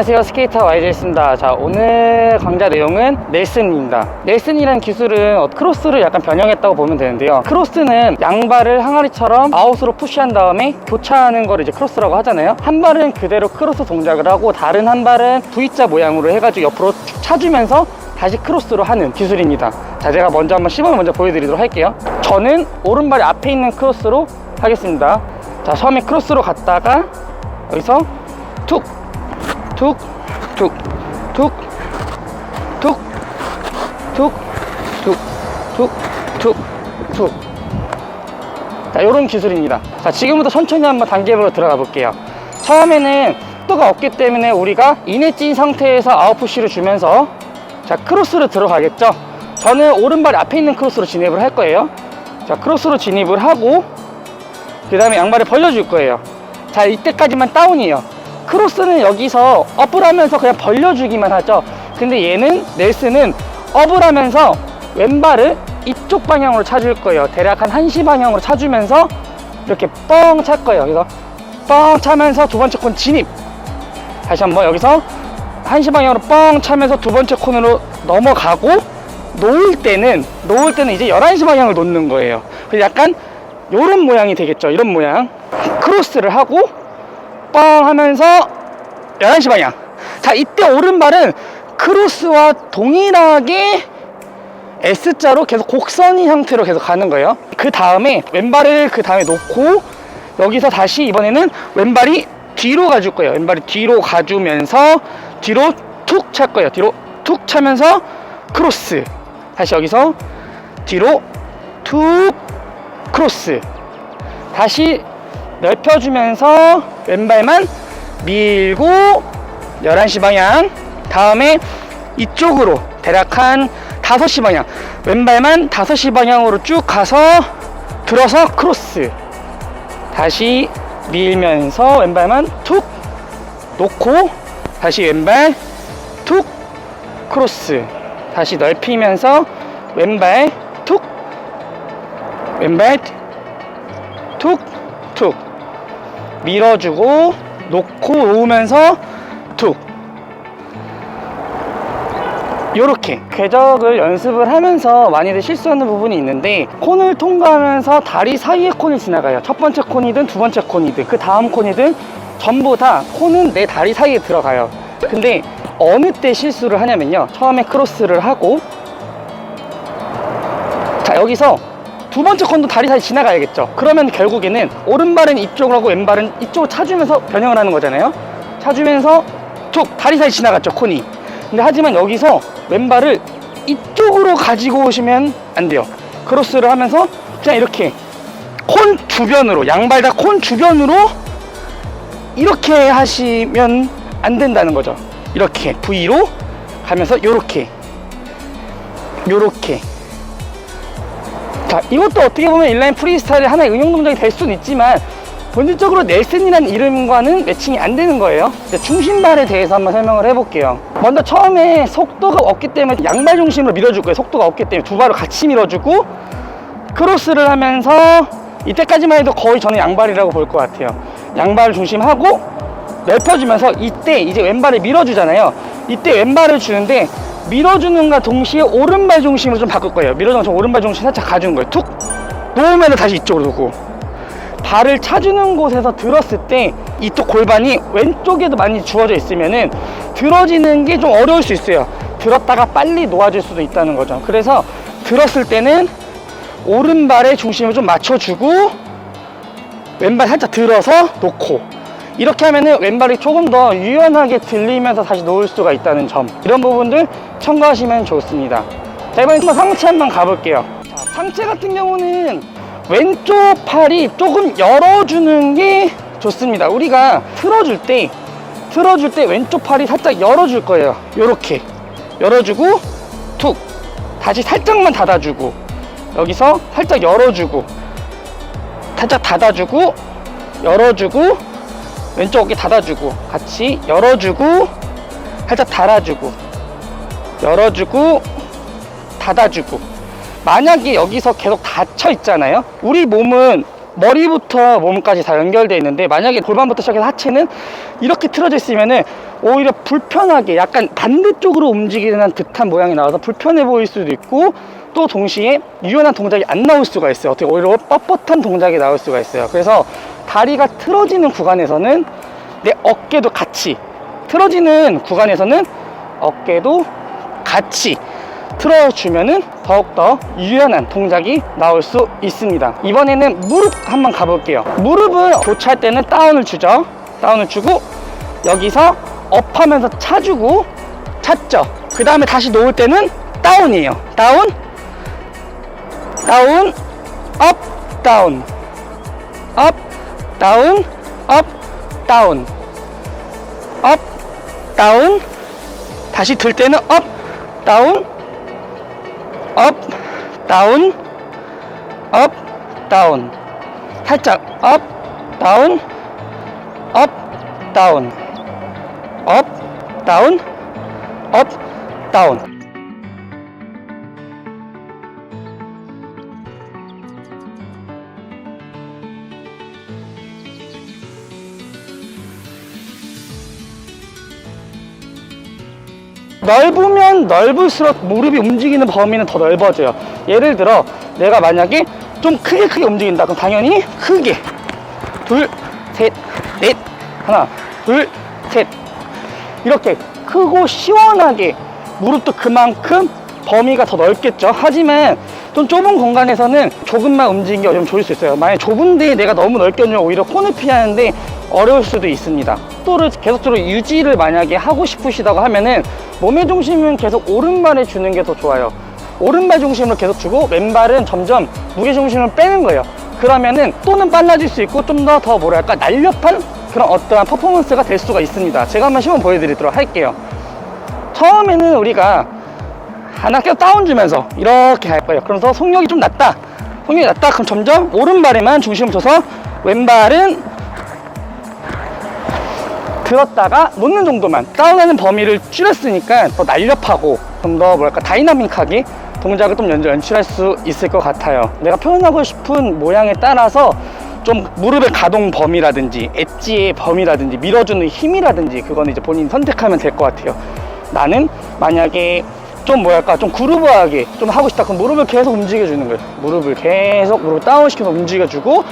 안녕하세요. 스케이터 YJ입니다. 자 오늘 강좌 내용은 넬슨입니다. 넬슨이라는 기술은 어, 크로스를 약간 변형했다고 보면 되는데요. 크로스는 양발을 항아리처럼 아웃으로 푸시한 다음에 교차하는 걸 이제 크로스라고 하잖아요. 한 발은 그대로 크로스 동작을 하고 다른 한 발은 V자 모양으로 해가지고 옆으로 쭉 차주면서 다시 크로스로 하는 기술입니다. 자 제가 먼저 한번 시범을 먼저 보여드리도록 할게요. 저는 오른발이 앞에 있는 크로스로 하겠습니다. 자 처음에 크로스로 갔다가 여기서 툭 툭, 툭, 툭, 툭, 툭, 툭, 툭, 툭, 툭. 자, 요런 기술입니다. 자, 지금부터 천천히 한번 단계별로 들어가 볼게요. 처음에는 속도가 없기 때문에 우리가 인에 찐 상태에서 아웃푸시를 주면서 자, 크로스로 들어가겠죠? 저는 오른발 앞에 있는 크로스로 진입을 할 거예요. 자, 크로스로 진입을 하고 그 다음에 양발을 벌려줄 거예요. 자, 이때까지만 다운이에요. 크로스는 여기서 업을 하면서 그냥 벌려주기만 하죠. 근데 얘는 넬스는 업을 하면서 왼발을 이쪽 방향으로 차줄 거예요. 대략 한 1시 방향으로 차주면서 이렇게 뻥 찰 거예요. 그래서 뻥 차면서 두 번째 콘 진입. 다시 한번 여기서 1시 방향으로 뻥 차면서 두 번째 콘으로 넘어가고 놓을 때는 놓을 때는 이제 11시 방향을 놓는 거예요. 그래서 약간 요런 모양이 되겠죠. 이런 모양. 크로스를 하고 뻥 하면서 11시 방향. 자, 이때 오른발은 크로스와 동일하게 S자로 계속 곡선인 형태로 계속 가는 거예요. 그 다음에 왼발을 그 다음에 놓고 여기서 다시 이번에는 왼발이 뒤로 가줄 거예요. 왼발이 뒤로 가주면서 뒤로 툭 찰 거예요. 뒤로 툭 차면서 크로스. 다시 여기서 뒤로 툭 크로스. 다시 넓혀주면서 왼발만 밀고 11시 방향 다음에 이쪽으로 대략 한 5시 방향 왼발만 5시 방향으로 쭉 가서 들어서 크로스 다시 밀면서 왼발만 툭 놓고 다시 왼발 툭 크로스 다시 넓히면서 왼발 툭 왼발 툭툭 밀어주고 놓고 놓으면서 툭 요렇게 궤적을 연습을 하면서 많이들 실수하는 부분이 있는데 콘을 통과하면서 다리 사이에 콘이 지나가요. 첫 번째 콘이든 두 번째 콘이든 그 다음 콘이든 전부 다 콘은 내 다리 사이에 들어가요. 근데 어느 때 실수를 하냐면요. 처음에 크로스를 하고 자 여기서 두 번째 콘도 다리 사이 지나가야겠죠. 그러면 결국에는 오른발은 이쪽으로 하고 왼발은 이쪽으로 차주면서 변형을 하는 거잖아요. 차주면서 툭 다리 사이 지나갔죠 콘이 근데 하지만 여기서 왼발을 이쪽으로 가지고 오시면 안 돼요. 크로스를 하면서 그냥 이렇게 콘 주변으로 양발 다 콘 주변으로 이렇게 하시면 안 된다는 거죠. 이렇게 V로 가면서 요렇게 요렇게 자, 이것도 어떻게 보면 인라인 프리스타일의 하나의 응용 동작이 될 수는 있지만 본질적으로 넬슨이라는 이름과는 매칭이 안 되는 거예요. 중심발에 대해서 한번 설명을 해볼게요. 먼저 처음에 속도가 없기 때문에 양발 중심으로 밀어줄 거예요. 속도가 없기 때문에 두 발을 같이 밀어주고 크로스를 하면서 이때까지만 해도 거의 저는 양발이라고 볼 것 같아요. 양발을 중심하고 넓혀주면서 이때 이제 왼발을 밀어주잖아요. 이때 왼발을 주는데 밀어주는과 동시에 오른발 중심으로 좀 바꿀 거예요. 밀어주면 저 오른발 중심 살짝 가주는 거예요. 툭 놓으면 다시 이쪽으로 두고 발을 차주는 곳에서 들었을 때 이쪽 골반이 왼쪽에도 많이 주어져 있으면은 들어지는 게 좀 어려울 수 있어요. 들었다가 빨리 놓아질 수도 있다는 거죠. 그래서 들었을 때는 오른발의 중심을 좀 맞춰주고 왼발 살짝 들어서 놓고 이렇게 하면은 왼발이 조금 더 유연하게 들리면서 다시 놓을 수가 있다는 점. 이런 부분들 참고하시면 좋습니다. 자 이번에 상체 한번 가볼게요. 자, 상체 같은 경우는 왼쪽 팔이 조금 열어주는 게 좋습니다. 우리가 틀어줄 때 틀어줄 때 왼쪽 팔이 살짝 열어줄 거예요. 요렇게. 열어주고 툭. 다시 살짝만 닫아주고. 여기서 살짝 열어주고. 살짝 닫아주고 열어주고 왼쪽 어깨 닫아주고 같이 열어주고 살짝 달아주고 열어주고 닫아주고 만약에 여기서 계속 닫혀 있잖아요 우리 몸은 머리부터 몸까지 다 연결되어 있는데 만약에 골반부터 시작해서 하체는 이렇게 틀어져 있으면은 오히려 불편하게 약간 반대쪽으로 움직이는 듯한 모양이 나와서 불편해 보일 수도 있고 또 동시에 유연한 동작이 안 나올 수가 있어요. 어떻게 오히려 뻣뻣한 동작이 나올 수가 있어요. 그래서 다리가 틀어지는 구간에서는 내 어깨도 같이 틀어지는 구간에서는 어깨도 같이 틀어주면은 더욱더 유연한 동작이 나올 수 있습니다. 이번에는 무릎 한번 가볼게요. 무릎은 교차할 때는 다운을 주죠. 다운을 주고 여기서 업하면서 차주고 찼죠. 그 다음에 다시 놓을 때는 다운이에요. 다운, 다운, 업, 다운, 업, 다운, 업, 다운, 업, 다운. 다시 들 때는 업, 다운, 업, 다운, 업, 다운. 살짝 업, 다운, 업, 다운, 업, 다운, 업, 다운. 넓으면 넓을수록 무릎이 움직이는 범위는 더 넓어져요. 예를 들어 내가 만약에 좀 크게 크게 움직인다. 그럼 당연히 크게 둘, 셋, 넷, 하나, 둘, 셋 이렇게 크고 시원하게 무릎도 그만큼 범위가 더 넓겠죠. 하지만 좀 좁은 공간에서는 조금만 움직이는 게좀 좋을 수 있어요. 만약 좁은데 내가 너무 넓게 하면 오히려 코너 피하는데 어려울 수도 있습니다. 속도를 계속적으로 유지를 만약에 하고 싶으시다고 하면은 몸의 중심은 계속 오른발에 주는 게 더 좋아요. 오른발 중심으로 계속 주고 왼발은 점점 무게 중심을 빼는 거예요. 그러면은 또는 빨라질 수 있고 좀더더 뭐랄까 날렵한 그런 어떠한 퍼포먼스가 될 수가 있습니다. 제가 한번 시범 보여드리도록 할게요. 처음에는 우리가 하나 계속 다운 주면서 이렇게 할 거예요. 그래서 속력이 좀 낮다. 속력이 낮다. 그럼 점점 오른발에만 중심을 줘서 왼발은 들었다가 놓는 정도만 다운하는 범위를 줄였으니까 더 날렵하고 좀 더 뭐랄까 다이나믹하게 동작을 좀 연출할 수 있을 것 같아요. 내가 표현하고 싶은 모양에 따라서 좀 무릎의 가동 범위라든지 엣지의 범위라든지 밀어주는 힘이라든지 그건 이제 본인이 선택하면 될 것 같아요. 나는 만약에 좀 뭐랄까 좀 그루브하게 좀 하고 싶다. 그럼 무릎을 계속 움직여주는 거예요. 무릎을 계속 무릎 다운시켜서 움직여주고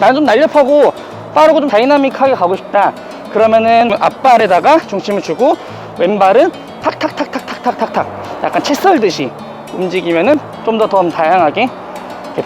나는 좀 날렵하고 빠르고 좀 다이나믹하게 가고 싶다. 그러면은 앞발에다가 중심을 주고 왼발은 탁탁탁탁탁탁탁탁 약간 채 썰듯이 움직이면은 좀 더더 다양하게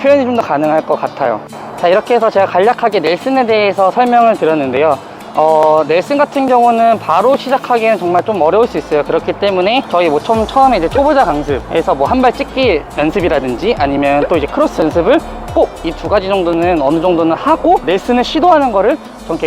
표현이 좀 더 가능할 것 같아요. 자 이렇게 해서 제가 간략하게 넬슨에 대해서 설명을 드렸는데요 어, 넬슨 같은 경우는 바로 시작하기에는 정말 좀 어려울 수 있어요. 그렇기 때문에 저희 뭐 처음, 처음에 이제 초보자 강습에서 뭐 한 발 찍기 연습이라든지 아니면 또 이제 크로스 연습을 꼭 이 두 가지 정도는 어느 정도는 하고 넬슨을 시도하는 거를 전